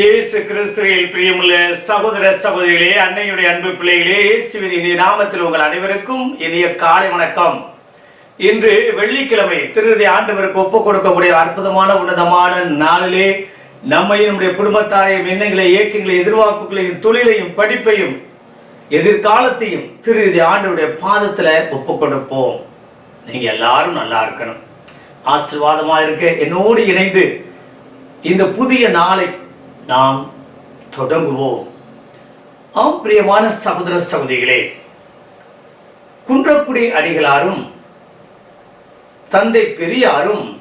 இயேசு கிறிஸ்துவில் பிரியமுள்ள சகோதர சகோதரிகளே அன்னையுடைய அன்பு பிள்ளைகளே இயேசுவின் இனிய நாமத்தில் உங்கள் அனைவருக்கும் இனிய காலை வணக்கம். இன்று வெள்ளிக்கிழமை திருதி ஆண்டவருக்கு ஒப்பு கொடுக்கக்கூடிய அற்புதமான உன்னதமான நாளிலே நம்மையும் நம்முடைய குடும்பத்தாரையும் எண்ணங்களை இயக்கங்களை எதிர்பார்ப்புகளையும் தொழிலையும் படிப்பையும் எதிர்காலத்தையும் திருநிதி ஆண்டவருடைய பாதத்தில் ஒப்பு கொடுப்போம். நீங்க எல்லாரும் நல்லா இருக்கணும். ஆசீர்வாதமாக இருக்க என்னோடு இணைந்து இந்த புதிய நாளை நாம் தொடங்குவோம். ஆம் பிரியமான சகோதர சகோதரிகளே குன்றக்குடி அடிகளாரும் தந்தை பெரியாரும்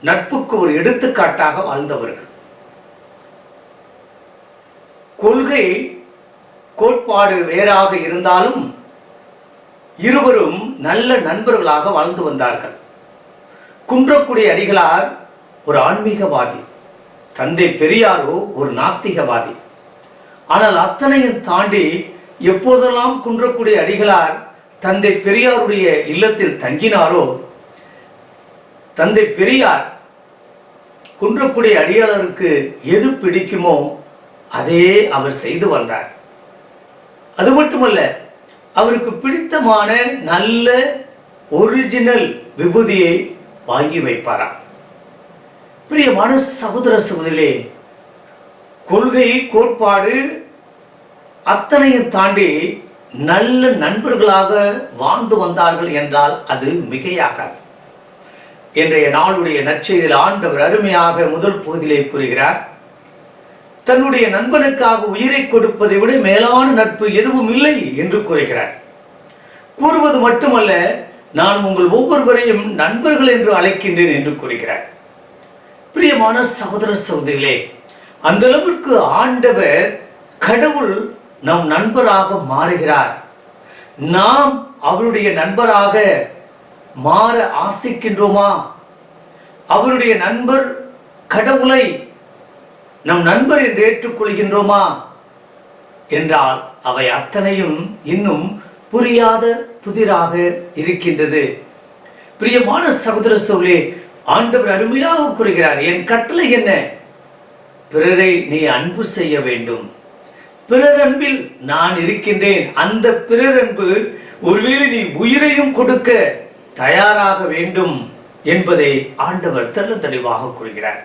நட்புக்கு ஒரு எடுத்துக்காட்டாக வாழ்ந்தவர்கள். கொள்கை கோட்பாடு வேறாக இருந்தாலும் இருவரும் நல்ல நண்பர்களாக வாழ்ந்து வந்தார்கள். குன்றக்குடி அடிகளார் ஒரு ஆன்மீகவாதி. தந்தை பெரியாரோ ஒரு நாத்திகவாதி. ஆனால் அத்தனையும் தாண்டி எப்போதெல்லாம் குன்றக்குடி அடிகளார் தந்தை பெரியாருடைய இல்லத்தில் தங்கினாரோ தந்தை பெரியார் குன்றக்குடி அடியாளருக்கு எது பிடிக்குமோ அதே அவர் செய்து வந்தார். அது மட்டுமல்ல அவருக்கு பிடித்தமான நல்ல ஒரிஜினல் விபூதியை வாங்கி வைப்பாராம். பிரியமான சகோதர சகோதரிகளே கொள்கை கோட்பாடு அத்தனையும் தாண்டி நல்ல நண்பர்களாக வாழ்ந்து வந்தார்கள் என்றால் அது மிகையாகாது. இன்றைய நாளுடைய நற்செய்தியில் ஆண்டவர் அருமையாக முதல் பகுதியிலே கூறுகிறார் தன்னுடைய நண்பனுக்காக உயிரை கொடுப்பதை விட மேலான நட்பு எதுவும் இல்லை என்று கூறுகிறார். கூறுவது மட்டுமல்ல நான் உங்கள் ஒவ்வொருவரையும் நண்பர்கள் என்று அழைக்கின்றேன் என்று கூறுகிறார். பிரியமான சகோதர சகோதரிகளே அந்த அளவிற்கு ஆண்டவர் கடவுள் நம் நண்பராக மாறுகிறார். நாம் அவருடைய நண்பராக மாற ஆசைக்கின்றோமா? அவருடைய நண்பர் கடவுளை நம் நண்பர் என்று ஏற்றுக்கொள்கின்றோமா? என்றால் அவை அத்தனையும் இன்னும் புரியாத புதிராக இருக்கின்றது. பிரியமான சகோதர சோழே ஆண்டவர் அருமையாக கூறுகிறார் என் கட்டளை என்ன? பிறரை நீ அன்பு செய்ய வேண்டும். பிறரன்பில் நான் இருக்கின்றேன். அந்த பிறரன்பு ஒருவேளை நீ உயிரையும் கொடுக்க தயாராக வேண்டும் என்பதை ஆண்டவர் தெள்ள தெளிவாக கூறுகிறார்.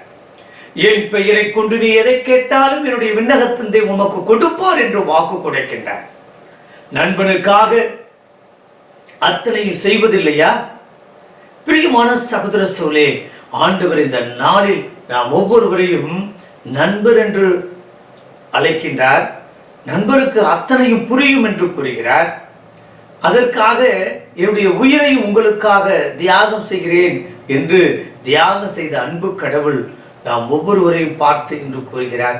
என் பெயரை கொண்டு நீ எதை கேட்டாலும் என்னுடைய விண்ணகத்தந்தை உமக்கு கொடுப்பார் என்று வாக்கு கொடுக்கின்றார். நண்பனுக்காக அத்தனையும் செய்வதில்லையா? பிரியமான சகோதர சோழே ஆண்டவர் இந்த நாளில் நாம் ஒவ்வொருவரையும் நண்பர் என்று அழைக்கின்றார். நண்பருக்கு அத்தனையும் புரியும் என்று கூறுகிறார். அதற்காக என்னுடைய உயிரை உங்களுக்காக தியாகம் செய்கிறேன் என்று தியாகம் செய்த அன்பு கடவுள் நாம் ஒவ்வொருவரையும் பார்த்து என்று கூறுகிறார்.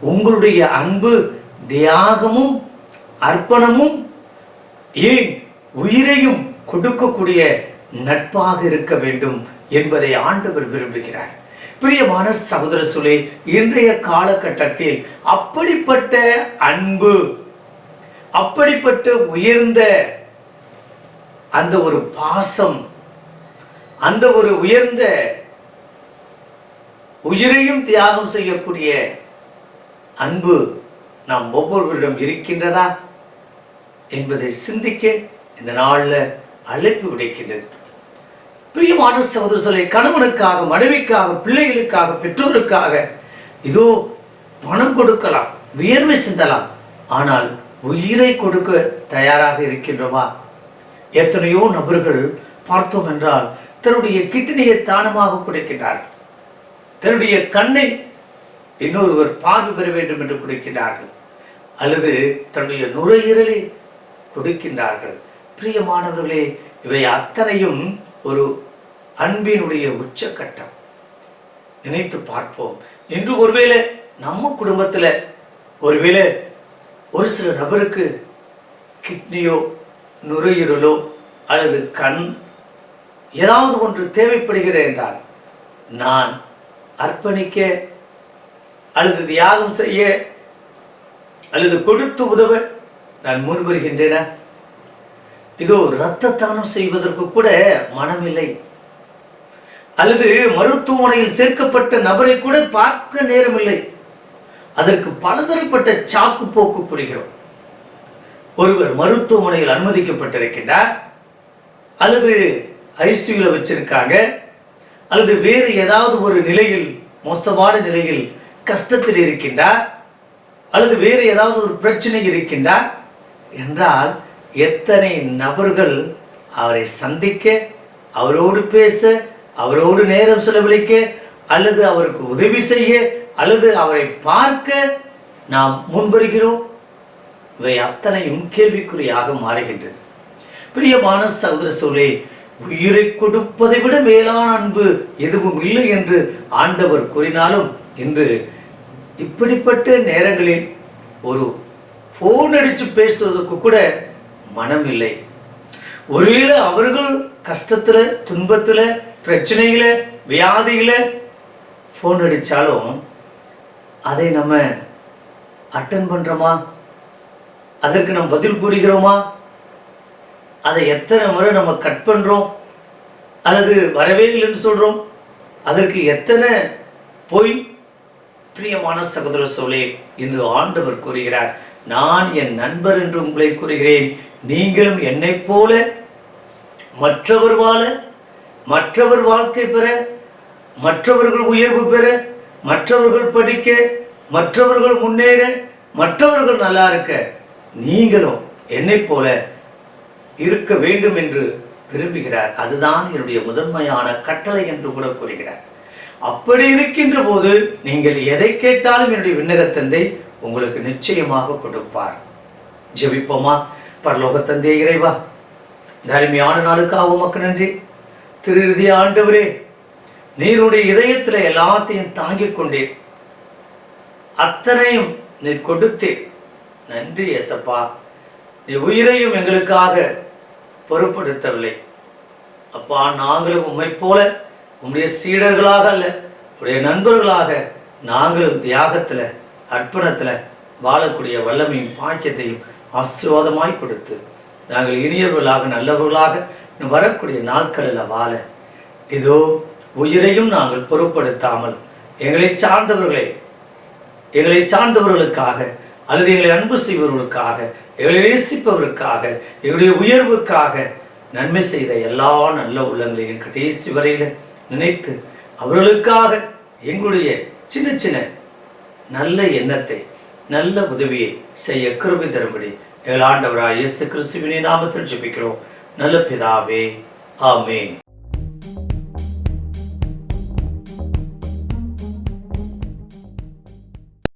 உங்களுடைய அன்பு தியாகமும் அர்ப்பணமும் ஏன் உயிரையும் கொடுக்கக்கூடிய நட்பாக இருக்க வேண்டும் என்பதை ஆண்டவர் விரும்புகிறார். பிரியமான சகோதர சுலே இன்றைய காலகட்டத்தில் அப்படிப்பட்ட அன்பு அப்படிப்பட்ட உயர்ந்த அந்த ஒரு பாசம் அந்த ஒரு உயர்ந்த உயிரையும் தியாகம் செய்யக்கூடிய அன்பு நாம் ஒவ்வொருவரிடம் இருக்கின்றதா என்பதை சிந்திக்க இந்த நாளில் அழைப்பு விடைக்கின்றது. பிரியமான சகோதர கணவனுக்காக மனைவிக்காக பிள்ளைகளுக்காக பெற்றோருக்காக இதோ பணம் கொடுக்கலாம் வியர்வை சிந்தலாம். ஆனால் உயிரை கொடுக்க தயாராக இருக்கின்றோமா? எத்தனையோ நபர்கள் பார்த்தோம் என்றால் தன்னுடைய கிட்னியை தானமாக கொடுக்கின்றார்கள் தன்னுடைய கண்ணை இன்னொருவர் பார்வை பெற வேண்டும் என்று கொடுக்கின்றார்கள். அல்லது தன்னுடைய நுரையீரலை கொடுக்கின்றார்கள். பிரியமானவர்களே இவை அத்தனையும் ஒரு அன்பினுடைய உச்சக்கட்டம். நினைத்து பார்ப்போம். இன்று ஒருவேளை நம்ம குடும்பத்தில் ஒருவேளை ஒரு சில நபருக்கு கிட்னியோ நுரையீரலோ அல்லது கண் ஏதாவது ஒன்று தேவைப்படுகிற என்றால் நான் அர்ப்பணிக்க அல்லது தியாகம் செய்ய அல்லது கொடுத்து உதவ நான் முன்வருகின்றேன? இதோ இரத்த தானம் செய்வதற்கு கூட மனமில்லை. அல்லது மருத்துவமனையில் சேர்க்கப்பட்ட நபரை கூட பார்க்க நேரமில்லை. அதற்கு பலதரப்பட்ட சாக்கு போக்கு புரிகிறோம். ஒருவர் மருத்துவமனையில் அனுமதிக்கப்பட்டிருக்கின்றார். அல்லது ஐசியூல வச்சிருக்காங்க. அல்லது வேறு ஏதாவது ஒரு நிலையில் மோசமான நிலையில் கஷ்டத்தில் இருக்கின்றார். அல்லது வேறு ஏதாவது ஒரு பிரச்சனை இருக்கின்றார். என்றால் எத்தனை நபர்கள் அவரை சந்திக்க அவரோடு பேச அவரோடு நேரம் செலவழிக்க அல்லது அவருக்கு உதவி செய்ய அல்லது அவரை பார்க்க நாம் முன்வருகிறோம்? இவை அத்தனையும் கேள்விக்குறியாக மாறுகின்றது. பிரியமான சகோதர சோழே உயிரை கொடுப்பதை விட மேலான அன்பு எதுவும் இல்லை என்று ஆண்டவர் கூறினாலும் இன்று இப்படிப்பட்ட நேரங்களில் ஒரு ஃபோன் அடித்து பேசுவதற்கு கூட மனம் இல்லை ஒருவேளை அவர்கள் கஷ்டத்துல துன்பத்துல பிரச்சனையில் வியாதியில் ஃபோன் அடிச்சாலும் அதை நம்ம அட்டன் பண்றோமா? அதற்கு நம்ம பதில் கூறுகிறோமா? அதை எத்தனை முறை நம்ம கட் பண்றோம்? அல்லது வரவே இல்லைன்னு சொல்றோம்? அதற்கு எத்தனை போய்? பிரியமான சகோதர சோழே இன்று ஆண்டவர் கூறுகிறார் நான் என் நண்பர் என்று உங்களை கூறுகிறேன். நீங்களும் என்னைப் போல மற்றவர் வாழ மற்றவர் வாழ்க்கை பெற மற்றவர்கள் உயர்வு பெற மற்றவர்கள் படிக்க மற்றவர்கள் முன்னேற மற்றவர்கள் நல்லா இருக்க நீங்களும் என்னைப் போல இருக்க வேண்டும் என்று விரும்புகிறார். அதுதான் என்னுடைய முதன்மையான கட்டளை என்று கூட கூறுகிறார். அப்படி இருக்கின்ற போது நீங்கள் எதை கேட்டாலும் என்னுடைய விண்ணகத்தந்தை உங்களுக்கு நிச்சயமாக கொடுப்பார். ஜெபிப்போமா? பரலோக தந்தை இறைவா இந்த அருமையான நாளுக்காக உமக்கு நன்றி. திருஇறுதி ஆண்டவரே நீருடைய இதயத்துல எல்லாத்தையும் தாங்கிக் கொண்டே அத்தனையும் நீர் கொடுத்தீர். நன்றி எசப்பா நீ உயிரையும் எங்களுக்காக பொறுப்படுத்தவில்லை அப்பா நாங்களும் உம்மை போல உம்முடைய சீடர்களாக அல்ல உடைய நண்பர்களாக நாங்களும் தியாகத்துல அர்ப்பணத்தில் வாழக்கூடிய வல்லமையும் பாக்கியத்தையும் ஆசீர்வாதமாய் கொடுத்து நாங்கள் இனியவர்களாக நல்லவர்களாக வரக்கூடிய நாட்களில் வாழ. இதோ உயிரையும் நாங்கள் பொருட்படுத்தாமல் எங்களை சார்ந்தவர்களை எங்களை சார்ந்தவர்களுக்காக அல்லது எங்களை அன்பு செய்பவர்களுக்காக எங்களை நேசிப்பவருக்காக எங்களுடைய உயர்வுக்காக நன்மை செய்த எல்லா நல்ல உள்ளங்களையும் கடைசி வரையில் நினைத்து அவர்களுக்காக எங்களுடைய சின்ன சின்ன நல்ல எண்ணத்தை நல்ல உதவியை செய்ய கிருபை தரும்படி எங்கள் ஆண்டவராக இயேசு கிறிஸ்துவினை நாமத்தில் ஜெபிக்கிறோம். நல்ல பிதாவே ஆமே